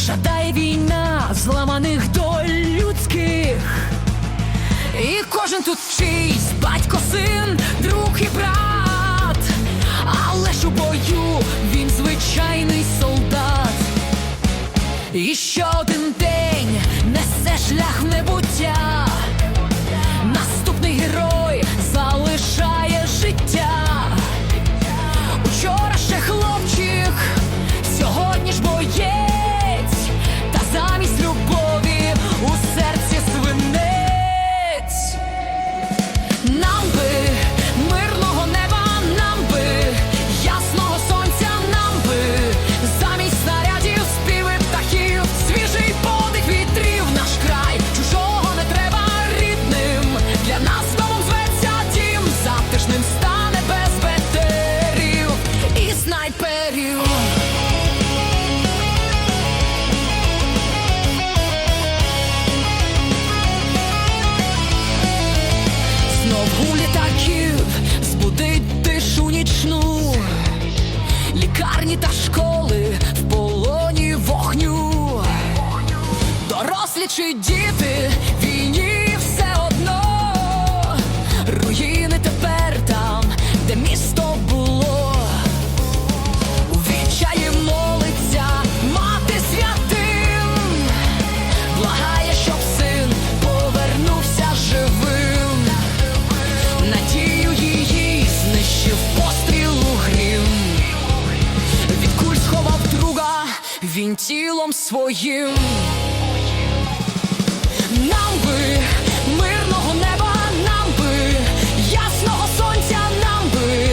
жадає війна зламаних доль людських. І кожен тут чийсь батько, син, друг і брат, але ж у бою він звичайний солдат. І ще один день несе шлях небуття. Нічну, лікарні та школи в полоні вогню, дорослі чи діти, тілом своїм. Нам би мирного неба, нам би ясного сонця, нам би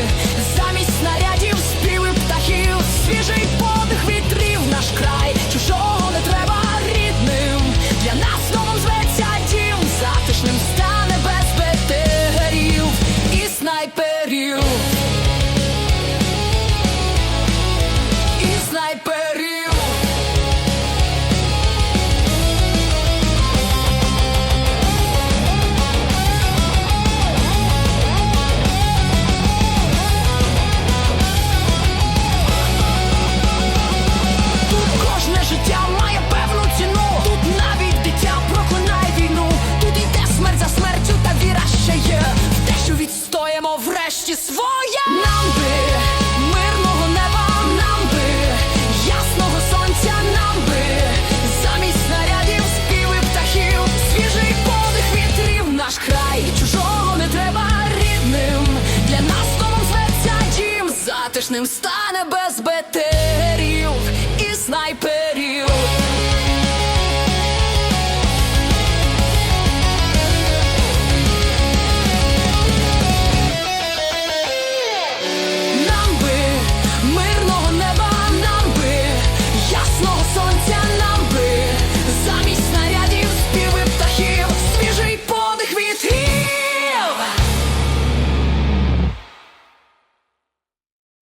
замість снарядів співи птахів, свіжий подих вітрів, наш край, чужого не треба рідним. Для нас домом зветься дім, затишним стане без ветерів і снайперів. Врешті своє. Нам би мирного неба, нам би ясного сонця, нам би замість снарядів співи птахів, свіжий подих вітрів, наш край, чужого не треба рідним. Для нас домом зветься дім, затишним стане без бетерів і снайперів.